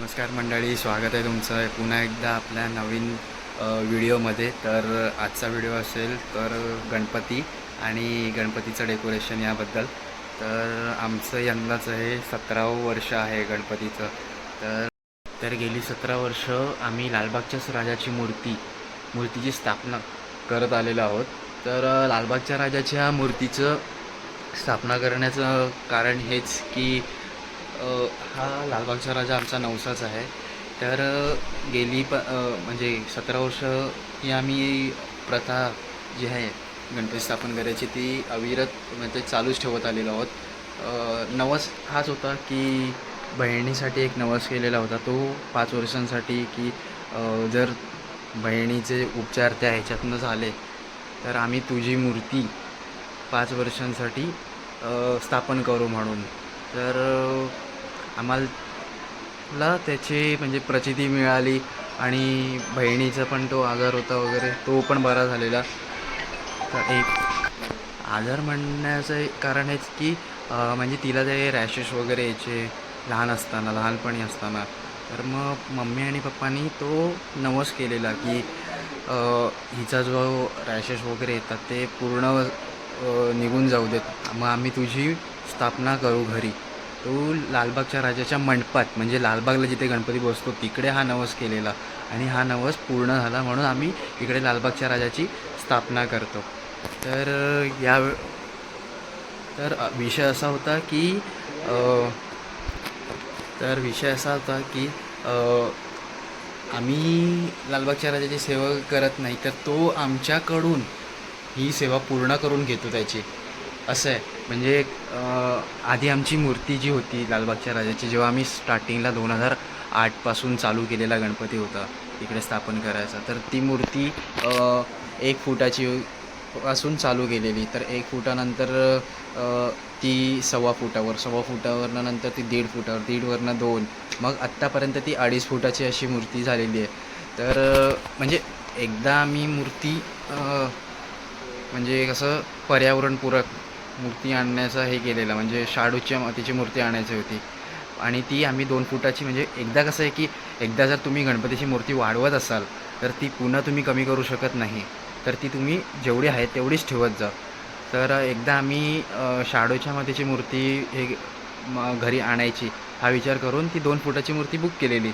नमस्कार मंडळी स्वागत आहे तुमचं पुन्हा एकदा आपल्या नवीन व्हिडिओमध्ये. तर आजचा व्हिडिओ असेल तर गणपती आणि गणपतीचं डेकोरेशन याबद्दल. तर आमचं यंदाच हे सतरावं वर्ष आहे गणपतीचं. तर तर गेली सतरा वर्ष आम्ही लालबागच्याच राजाची मूर्ती मूर्तीची स्थापना करत आलेलो आहोत. तर लालबागच्या राजाच्या मूर्तीचं स्थापना करण्याचं कारण हेच की हा लालबागचा राजा आमचा नवसाच आहे. तर गेली प म्हणजे सतरा वर्ष ही आम्ही प्रथा जी आहे गणपती स्थापन करायची ती अविरत म्हणजे चालूच ठेवत आलेलो आहोत. नवस हाच होता की बहिणीसाठी एक नवस केलेला होता. तो पाच वर्षांसाठी की जर बहिणीचे उपचार त्या ह्याच्यातनं झाले तर आम्ही तुझी मूर्ती पाच वर्षांसाठी स्थापन करू म्हणून. तर आम्हाला त्याची म्हणजे प्रचिती मिळाली आणि बहिणीचा पण तो आजार होता वगैरे तो पण बरा झालेला. तर एक आजार म्हणण्याचं एक कारण हेच की म्हणजे तिला ते रॅशेस वगैरे यायचे लहान असताना लहानपणी असताना. तर मग मम्मी आणि पप्पानी तो नवस केलेला की हिचा जो रॅशेस वगैरे येतात ते पूर्ण निघून जाऊ देत. मग आम्ही तुझी स्थापना करू घरी. तो लालबागच्या राजाच्या मंडपात म्हणजे लालबागला जिथे गणपती बसतो तिकडे हा नवस केलेला. आणि हा नवस पूर्ण झाला म्हणून आम्ही इकडे लालबागच्या राजाची स्थापना करतो. तर या तर विषय असा होता की तर विषय असा होता की आम्ही लालबागच्या राजाची सेवा करत नाही तर तो आमच्याकडून ही सेवा पूर्ण करून घेतो त्याची. असं आहे. म्हणजे आधी आमची मूर्ती जी होती लालबागच्या राजाची जेव्हा आम्ही स्टार्टिंगला दोन हजार आठपासून चालू केलेला गणपती होता इकडे स्थापन करायचा तर ती मूर्ती एक फुटाची पासून चालू केलेली. तर एक फुटानंतर ती सव्वा फुटावर सव्वा फुटावरनं नंतर ती दीड फुटावर दीडवरनं दोन. मग आत्तापर्यंत ती अडीच फुटाची अशी मूर्ती झालेली आहे. तर म्हणजे एकदा आम्ही मूर्ती म्हणजे कसं पर्यावरणपूरक मूर्ती आणण्याचं हे केलेलं म्हणजे शाडूच्या मातीची मूर्ती आणायची होती. आणि ती आम्ही दोन फुटाची म्हणजे एकदा कसं आहे की एकदा जर तुम्ही गणपतीची मूर्ती वाढवत असाल तर ती पुन्हा तुम्ही कमी करू शकत नाही. तर ती तुम्ही जेवढी आहे तेवढीच ठेवत जा. तर एकदा आम्ही शाडूच्या मातीची मूर्ती हे घरी आणायची हा विचार करून ती दोन फुटाची मूर्ती बुक केलेली.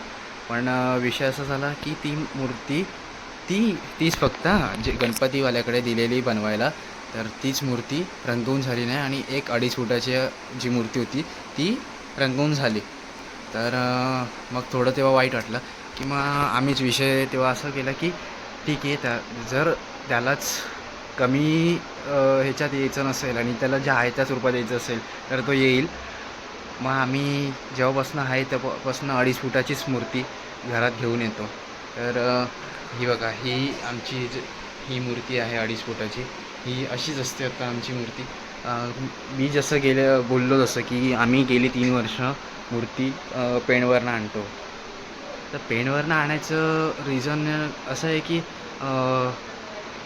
पण विषय असा झाला की ती मूर्ती ती तीच फक्त जे गणपतीवाल्याकडे दिलेली बनवायला. तर तीच मूर्ती रंगवून झाली नाही आणि एक अडीच फुटाची जी मूर्ती होती ती रंगवून झाली. तर मग थोडं तेव्हा वाईट वाटलं की मग आम्हीच विषय तेव्हा असं केला की ठीक आहे त्या जर त्यालाच कमी ह्याच्यात यायचं नसेल आणि त्याला ज्या आहे त्याच रूपात यायचं असेल तर तो येईल. मग आम्ही जेव्हापासून आहे तेव्हापासून अडीच फुटाचीच मूर्ती घरात घेऊन येतो. तर ही बघा ही आमची ही मूर्ती आहे अडीच फुटाची. ही अशीच असते आता आमची मूर्ती. मी जसं गेलं बोललो जसं की आम्ही गेली तीन वर्ष मूर्ती पेणवरनं आणतो. तर पेणवरनं आणायचं रिझन असं आहे की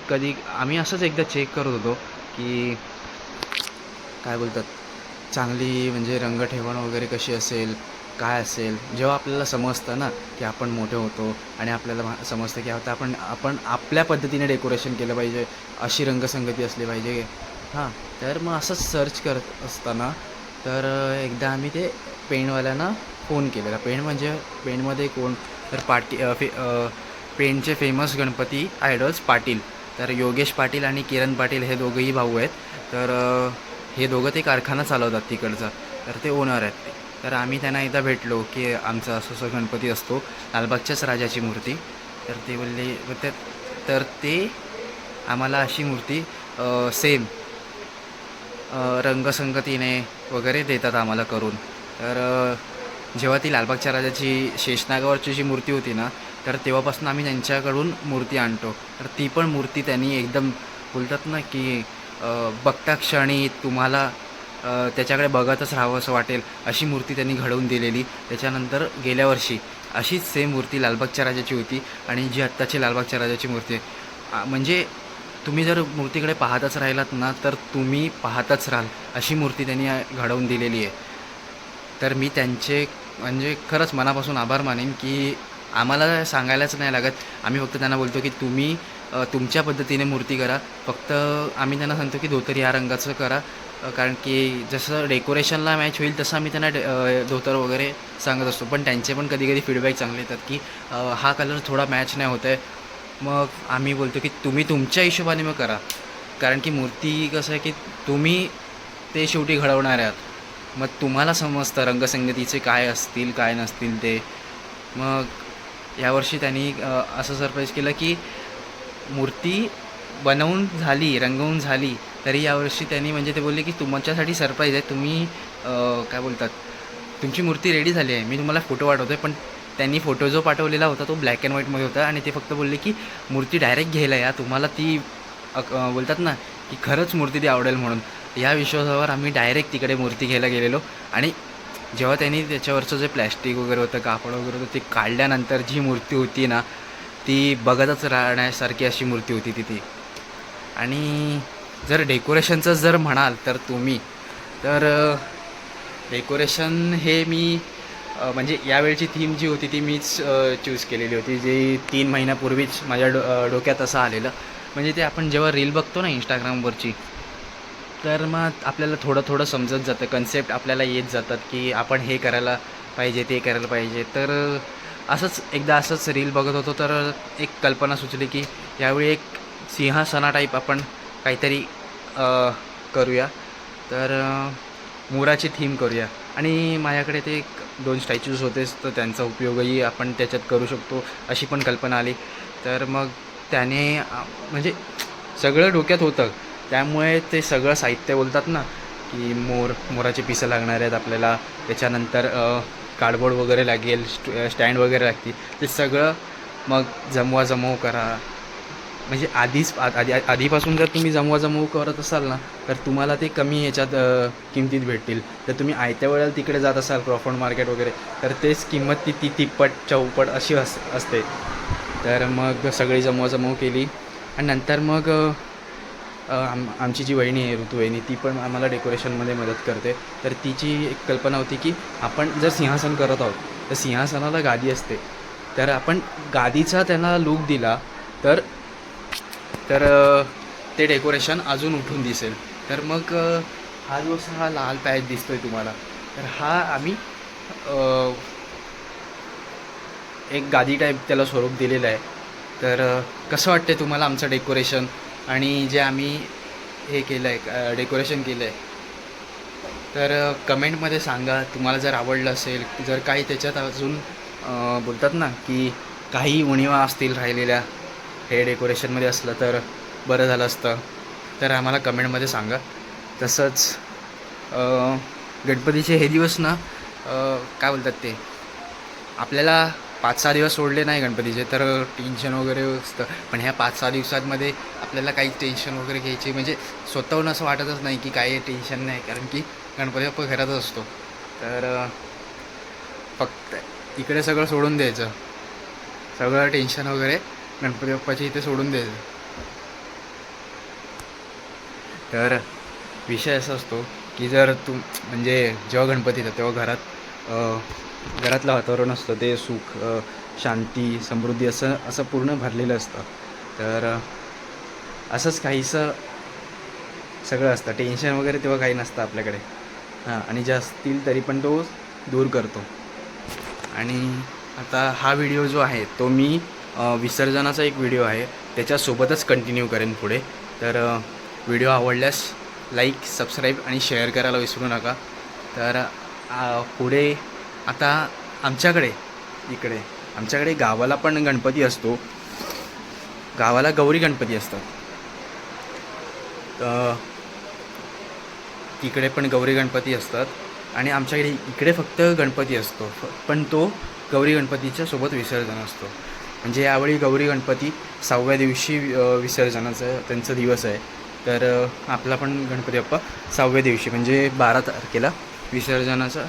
कधी आम्ही असंच एकदा चेक करत होतो की काय बोलतात चांगली म्हणजे रंगठेवण वगैरे कशी असेल काय असेल जेव्हा आपल्याला समजतं ना की आपण मोठे होतो आणि आपल्याला समजतं की आता आपण आपण आपल्या पद्धतीने डेकोरेशन केलं पाहिजे अशी रंगसंगती असली पाहिजे. हां तर मग असंच सर्च करत असताना तर एकदा आम्ही ते पेंटवाल्यांना फोन केलेला. पेंट म्हणजे पेंटमध्ये कोण? तर पाटी फे पेंटचे फेमस गणपती आयडल्स पाटील. तर योगेश पाटील आणि किरण पाटील हे दोघंही भाऊ आहेत. तर हे दोघं ते कारखाना चालवतात तिकडचा. तर ते ओनर आहेत. ते तर आम्ही त्यांना एकदा भेटलो की आमचा असं असं गणपती असतो लालबागच्याच राजाची मूर्ती. तर ते बोलले तर ते आम्हाला अशी मूर्ती सेम रंगसंगतीने वगैरे देतात आम्हाला करून. तर जेव्हा ती लालबागच्या राजाची शेषनागावरची जी मूर्ती होती ना तर तेव्हापासून आम्ही त्यांच्याकडून मूर्ती आणतो. तर ती पण मूर्ती त्यांनी एकदम बोलतात ना की बघता क्षणी तुम्हाला त्याच्याकडे बघतच राहावं असं वाटेल अशी मूर्ती त्यांनी घडवून दिलेली. त्याच्यानंतर गेल्या वर्षी अशीच सेम मूर्ती लालबागच्या राजाची होती आणि जी आत्ताची लालबागच्या राजाची मूर्ती आहे. म्हणजे तुम्ही जर मूर्तीकडे पाहतच राहिलात ना तर तुम्ही पाहतच राहाल अशी मूर्ती त्यांनी घडवून दिलेली आहे. तर मी त्यांचे म्हणजे खरंच मनापासून आभार मानेन की आम्हाला सांगायलाच नाही लागत. आम्ही फक्त त्यांना बोलतो की तुम्ही तुमच्या पद्धतीने मूर्ती करा. फक्त आम्ही त्यांना सांगतो की धोतर या रंगाचं करा. कारण की जसं डेकोरेशनला मॅच होईल तसं आम्ही त्यांना धोतर वगैरे सांगत असतो. पण त्यांचे पण कधी कधी फीडबॅक चांगले येतात की हा कलर थोडा मॅच नाही होत आहे मग आम्ही बोलतो की तुम्ही तुमच्या हिशोबाने मग करा. कारण की मूर्ती कसं आहे की तुम्ही ते शेवटी घडवणार आहात. मग तुम्हाला समजतं रंगसंगतीचे काय असतील काय नसतील ते. मग यावर्षी त्यांनी असं सरप्राईज केलं की मूर्ती बनवून झाली रंगवून झाली तरी यावर्षी त्यांनी म्हणजे ते बोलले की तुमच्यासाठी सरप्राईज आहे. तुम्ही काय बोलतात? तुमची मूर्ती रेडी झाली आहे. मी तुम्हाला फोटो पाठवतो आहे पण त्यांनी फोटो जो पाठवलेला होता तो ब्लॅक अँड व्हाईटमध्ये होता आणि ते फक्त बोलले की मूर्ती डायरेक्ट घ्यायला या. तुम्हाला ती बोलतात ना की खरंच मूर्ती ती आवडेल म्हणून. या विश्वासावर आम्ही डायरेक्ट तिकडे मूर्ती घ्यायला गेलेलो आणि जेव्हा त्यांनी त्याच्यावरचं जे प्लॅस्टिक वगैरे होतं कापड वगैरे होतं ते काढल्यानंतर जी मूर्ती होती ना ती बघतच राहण्यासारखी अशी मूर्ती होती तिथे. आणि जर डेकोरेशनचं जर म्हणाल तर तुम्ही तर डेकोरेशन हे मी म्हणजे यावेळची थीम जी होती ती मीच चूज केलेली होती जी तीन महिन्यापूर्वीच माझ्या डो डोक्यात असं आलेलं. म्हणजे ते आपण जेव्हा रील बघतो ना इंस्टाग्रामवरची तर मग आपल्याला थोडं थोडं समजत जातं कन्सेप्ट आपल्याला येत जातात की आपण हे करायला पाहिजे ते करायला पाहिजे. तर असंच एकदा असंच रील बघत होतो तर एक कल्पना सुचली की यावेळी एक सिंहासना टाईप आपण काहीतरी करूया. तर मोराची थीम करूया. आणि माझ्याकडे ते एक दोन स्टॅच्यूज होतेच तर त्यांचा उपयोगही आपण त्याच्यात करू शकतो अशी पण कल्पना आली. तर मग त्याने म्हणजे सगळं डोक्यात होतं. त्यामुळे ते सगळं साहित्य बोलतात ना की मोर मोराचे पिसं लागणार आहेत आपल्याला. त्याच्यानंतर कार्डबोर्ड वगैरे लागेल स्ट स्टँड वगैरे लागतील. ते सगळं मग जमवा जमव करा. म्हणजे आधीच आ- आधी आधीपासून जर तुम्ही जमवा जमव करत असाल ना तर तुम्हाला ते कमी ह्याच्यात किमतीत भेटतील. तर तुम्ही आयत्या वेळेला तिकडे जात असाल क्रॉफर्ड मार्केट वगैरे तर तेच किंमत ती ती तिप्पट चौपट अशी अस असते. तर मग सगळी जमवा जमव केली. आणि नंतर मग आम आमची जी वहिनी आहे ऋतुवहिनी ती पण आम्हाला डेकोरेशनमध्ये मदत करते. तर तिची एक कल्पना होती की आपण जर सिंहासन करत आहोत तर सिंहासनाला गादी असते. तर आपण गादीचा त्यांना लूक दिला तर तर ते डेकोरेशन अजून उठून दिसेल. तर मग हा जो असा हा लाल पॅच दिसतोय तुम्हाला तर हा आम्ही एक गादी टाईप त्याला स्वरूप दिलेलं आहे. तर कसं वाटते तुम्हाला आमचं डेकोरेशन आणि जे आम्ही हे केलं आहे डेकोरेशन केलं आहे तर कमेंटमध्ये सांगा. तुम्हाला जर आवडलं असेल जर काही त्याच्यात अजून बोलतात ना की काही उणीवा असतील राहिलेल्या हे डेकोरेशनमध्ये असलं तर बरं झालं असतं. तर आम्हाला कमेंटमध्ये सांगा. तसंच गणपतीचे हे दिवस ना काय बोलतात ते? आपल्याला पाच सहा दिवस सोडले नाही गणपतीचे तर टेन्शन वगैरे असतं. पण ह्या पाच सहा दिवसांमध्ये आपल्याला काही टेन्शन वगैरे घ्यायची म्हणजे स्वतःहून असं वाटतच नाही की काही टेन्शन नाही कारण की गणपती बाप्पा घरातच असतो. तर फक्त इकडे सगळं सोडून द्यायचं. सगळं टेन्शन वगैरे गणपती बाप्पाच्या इथे सोडून द्यायचं. तर विषय असा असतो की जर तू म्हणजे जेव्हा गणपती येतात तेव्हा घरात घरातलं वातावरण असतं ते सुख शांती समृद्धी असं असं पूर्ण भरलेलं असतं. तर असंच काहीसं सगळं असतं. टेन्शन वगैरे तेव्हा काही नसतं आपल्याकडे. हां आणि जे असतील तरी पण तो दूर करतो. आणि आता हा व्हिडिओ जो आहे तो मी विसर्जनाचा एक व्हिडिओ आहे. त्याच्यासोबतच कंटिन्यू करेन पुढे. तर व्हिडिओ आवडल्यास लाईक सबस्क्राईब आणि शेअर करायला विसरू नका. तर पुढे आता आमच्याकडे इकडे आमच्याकडे गावाला पण गणपती असतो. गावाला गौरी गणपती असतात. तिकडे पण गौरी गणपती असतात. आणि आमच्याकडे इकडे फक्त गणपती असतो. फ- पण तो गौरी गणपतीच्या सोबत विसर्जन असतो. म्हणजे यावेळी गौरी गणपती सहाव्या दिवशी विसर्जनाचा त्यांचा दिवस आहे. तर आपला पण गणपती बाप्पा सहाव्या दिवशी म्हणजे बारा तारखेला विसर्जनाचा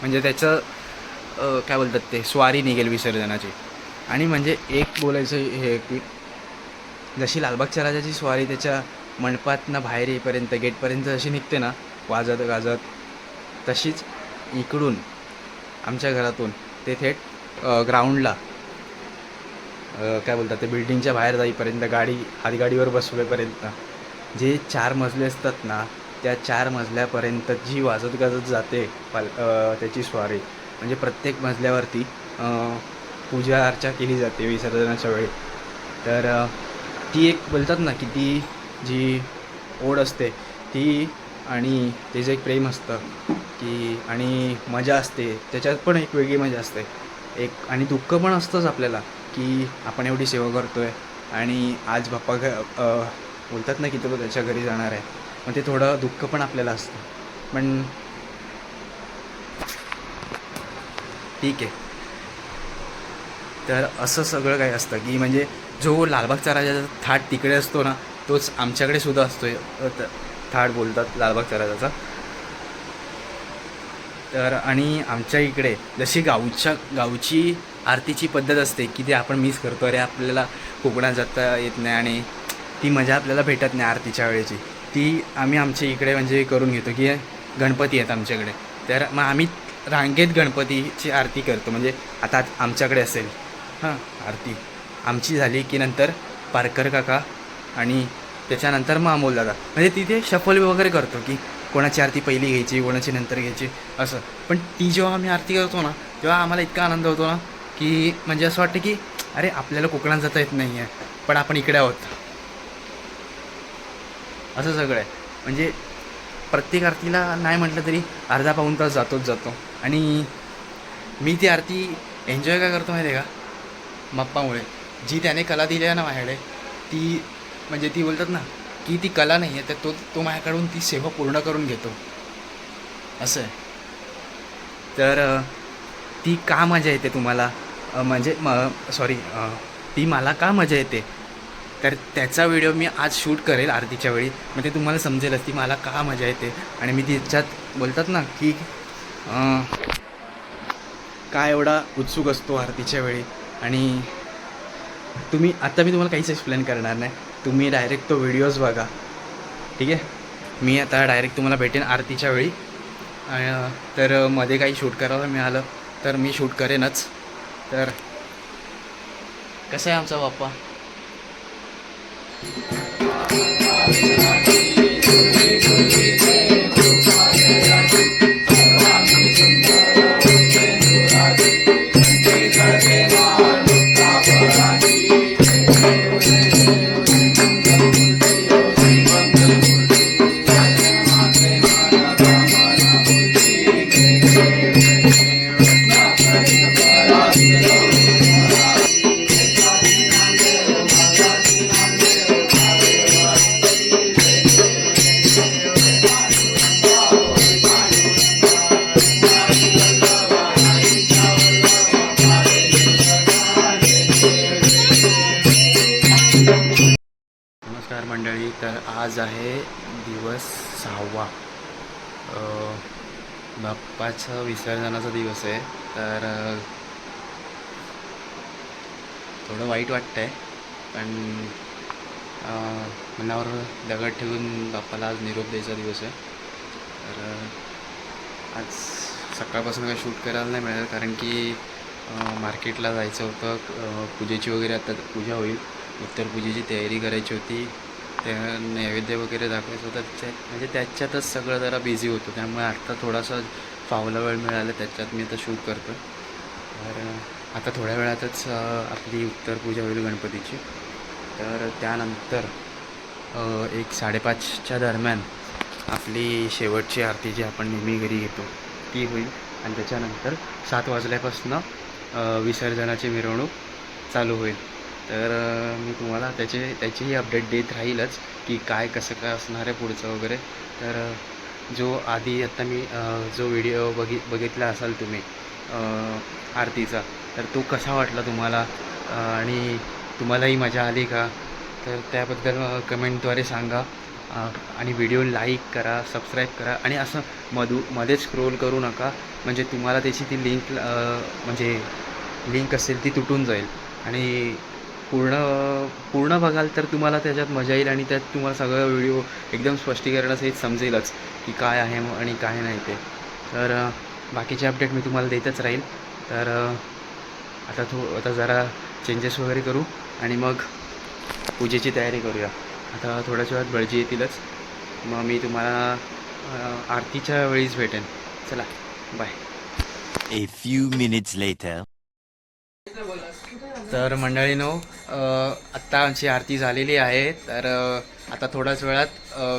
म्हणजे त्याचं काय बोलतात ते स्वारी निघेल विसर्जनाची. आणि म्हणजे एक बोलायचं हे की जशी लालबागच्या राजाची स्वारी त्याच्या मंडपातनं बाहेर येईपर्यंत गेटपर्यंत जशी निघते ना वाजत गाजत तशीच इकडून आमच्या घरातून ते थेट ग्राउंडला काय बोलतात ते बिल्डिंगच्या बाहेर जाईपर्यंत गाडी हातगाडीवर बसवेपर्यंत जे चार मजले असतात ना त्या चार मजल्यापर्यंत जी वाजत गाजत जाते पाल त्याची स्वारी म्हणजे प्रत्येक मजल्यावरती पूजा अर्चा केली जाते विसर्जनाच्या वेळी. तर ती एक बोलतात ना की ती जी ओढ असते ती आणि त्याचं एक प्रेम असतं की आणि मजा असते त्याच्यात पण एक वेगळी मजा असते. एक आणि दुःख पण असतंच आपल्याला की आपण एवढी सेवा करतो आहे आणि आज बाप्पा घ बोलतात ना की तो त्याच्या घरी जाणार आहे. मग ते थोडं दुःख पण आपल्याला असतं. पण ठीक आहे. तर असं सगळं काही असतं की म्हणजे जो लालबागचा राजाचा थाट तिकडे असतो ना तोच आमच्याकडे सुद्धा असतो थाट बोलतात लालबागचा राजाचा. तर आणि आमच्या इकडे जशी गावच्या गावची आरतीची पद्धत असते की ते आपण मिस करतो. अरे आपल्याला कोकणात जाता येत नाही आणि ती मजा आपल्याला भेटत नाही आरतीच्या वेळेची. ती आम्ही आमच्या इकडे म्हणजे करून घेतो की गणपती आहेत आमच्याकडे. तर मग आम्ही रांगेत गणपतीची आरती करतो. म्हणजे आता आमच्याकडे असेल. हां आरती. आमची झाली की नंतर पारकर काका आणि त्याच्यानंतर मग अमोल दादा. म्हणजे तिथे शफल वगैरे करतो की कोणाची आरती पहिली घ्यायची कोणाची नंतर घ्यायची असं. पण ती जेव्हा आम्ही आरती करतो ना तेव्हा आम्हाला इतका आनंद होतो ना की म्हणजे असं वाटतं की अरे आपल्याला कोकणात जाता येत नाही आहे पण आपण इकडे आहोत. असं सगळं आहे. म्हणजे प्रत्येक आरतीला नाही म्हटलं तरी अर्धा पाऊण तास जातोच जातो. आणि मी ती आरती एन्जॉय का करतो माहिती आहे का? मप्पामुळे. जी त्याने कला दिली आहे ना माझ्याकडे ती म्हणजे ती बोलतात ना की ती कला नाही आहे तर तो तो माझ्याकडून ती सेवा पूर्ण करून घेतो. असं आहे. तर ती का मजा येते तुम्हाला? म्हणजे म सॉरी ती मला का मजा येते? तर त्याचा व्हिडिओ मी आज शूट करेल आरतीच्या वेळी. मग ते तुम्हाला समजेलच ती मला का मजा येते. आणि मी तिच्यात बोलतात ना की काय एवढा उत्सुक असतो आरतीच्या वेळी? आणि तुम्ही आत्ता मी तुम्हाला काहीच एक्सप्लेन करणार नाही. तुम्ही डायरेक्ट तो व्हिडिओज बघा. ठीक आहे? मी आता डायरेक्ट तुम्हाला भेटेन आरतीच्या वेळी. तर मध्ये काही शूट करायला मिळालं तर मी शूट करेनच. तर कसं आहे आमचा बाप्पा? नमस्कार तर आज आहे दिवस सहावा. बाप्पाचं विसर्जनाचा दिवस आहे. तर थोडं वाईट वाटतं आहे पण मनावर दगड ठेवून बाप्पाला आज निरोप द्यायचा दिवस आहे. तर आज सकाळपासून काही शूट करायला नाही मिळालं कारण की मार्केटला जायचं होतं. पूजेची वगैरे आता पूजा होईल. उत्तर पूजेची तयारी करायची होती. त्या नैवेद्य वगैरे दाखवायचं होतं. त्या म्हणजे त्याच्यातच सगळं जरा बिझी होतो. त्यामुळे आत्ता थोडासा फावला वेळ मिळाला त्याच्यात मी आता शूट करतो. तर आता थोड्या वेळातच आपली उत्तर पूजा होईल गणपतीची. तर त्यानंतर एक साडेपाचच्या दरम्यान आपली शेवटची आरती जी आपण नेहमी घरी घेतो ती होईल. आणि त्याच्यानंतर सात वाजल्यापासून विसर्जनाची मिरवणूक चालू होईल. तर मी तुम्हाला त्याचे त्याचीही अपडेट देत राहीलच की काय कसं काय असणार आहे पुढचं वगैरे. तर जो आधी आत्ता मी जो व्हिडिओ बघि बघितला असाल तुम्ही आरतीचा तर तो कसा वाटला तुम्हाला? आणि तुम्हालाही मजा आली का? तर त्याबद्दल कमेंटद्वारे सांगा. आणि व्हिडिओ लाईक करा सबस्क्राईब करा. आणि असं मधू मध्येच स्क्रोल करू नका. म्हणजे तुम्हाला त्याची ती लिंक म्हणजे लिंक असेल ती तुटून जाईल. आणि पूर्ण पूर्ण बघाल तर तुम्हाला त्याच्यात मजा येईल आणि त्यात तुम्हाला सगळं व्हिडिओ एकदम स्पष्टीकरणासहित समजेलच की काय आहे म- आणि काय नाही ते. तर बाकीचे अपडेट मी तुम्हाला देतच राहील. तर आता थो आता जरा चेंजेस वगैरे करू आणि मग पूजेची तयारी करूया. आता थोड्याच वेळात बळजी येतीलच. मग मी तुम्हाला आरतीच्या वेळीच भेटेन. चला bye A few minutes later. तर मंडळीनो आत्ता आमची आरती झालेली आहे तर आता थोड्याच वेळात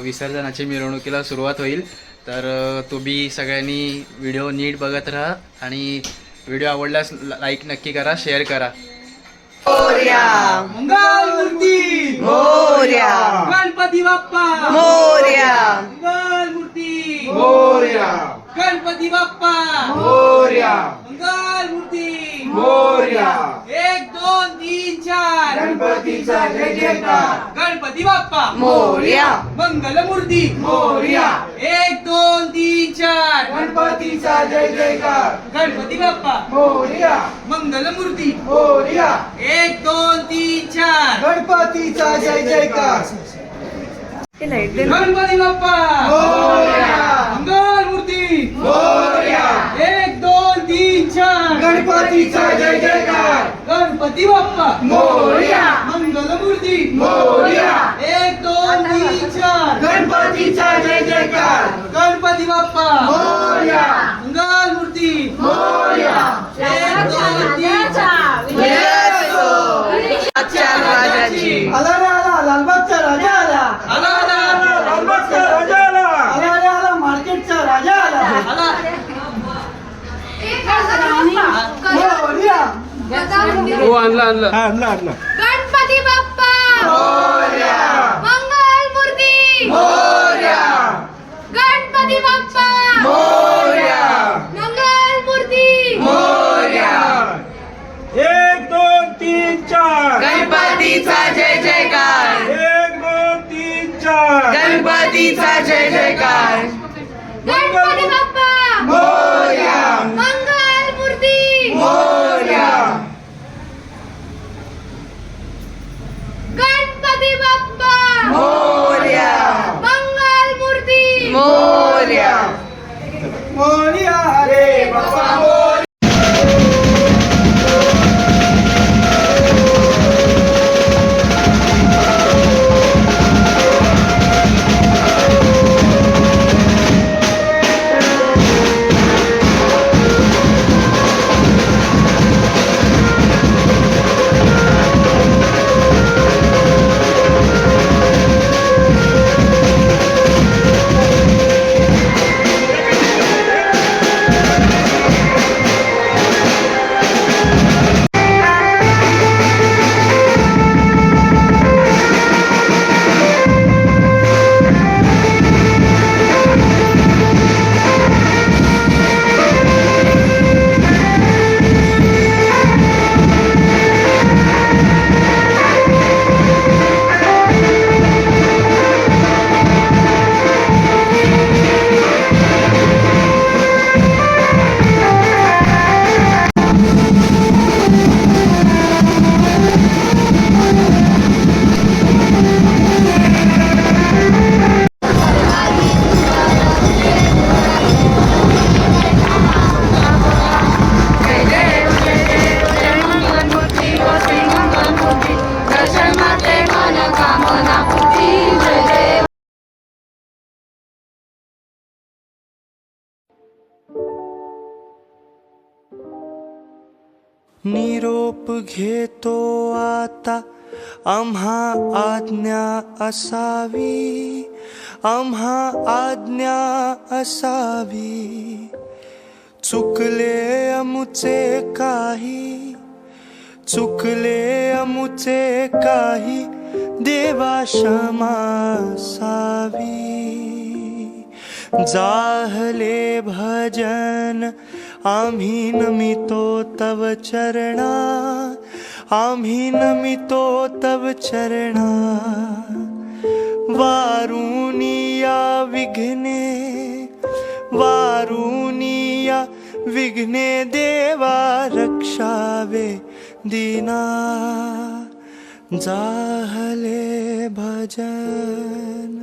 विसर्जनाची मिरवणुकीला सुरुवात होईल. तर तुम्ही सगळ्यांनी व्हिडिओ नीट बघत राहा आणि व्हिडिओ आवडल्यास लाईक नक्की करा शेअर करा. मोर्या. गणपती बाप्पा. मोर्या. मंगलमूर्ती मोर्या. गणपती बाप्पा. मोर्या. मंगलमूर्ती मोर्या. दोन तीन चार. गणपतीचा जय जयकार. गणपती बाप्पा. मोर्या. मंगलमूर्ती. मोर्या. एक दोन तीन चार. गणपतीचा जय जयकार. गणपती बाप्पा. मोर्या. मंगलमूर्ती. मोर्या. एक दोन तीन चार. गणपतीचा जय जयकार. गणपती बाप्पा. मोरया. मंगलमूर्ती. मोर्या. गणपतीचा जय जयकार. गणपती बाप्पा. मोरया. मंगलमूर्ती. मोरया. एक दोन तीन चार. गणपतीचा जय जयकार. गणपती बाप्पा. मोर्या. मंगलमूर्ती. मोर्या. एक दोन तीन चार. आला रे आला. लालबागचा राजा आला आला आला लालबागचा राजा आला आला रे आला मार्केटचा राजा आला आला मोर्या हो आणला आणला. आणला आणला. गणपती बाप्पा रूप घेतो आता आम्हा आज्ञा असावी आम्हा आज्ञा असावी. चुकले अमुचे काही चुकले अमुचे काही देवा क्षमासावी जाहले भजन आम्ही नमितो तव चरणा आम्ही नमितो तव चरणा। वारुनिया विघ्ने वारुनिया विघ्ने देवा रक्षावे दीना। जाहले भजन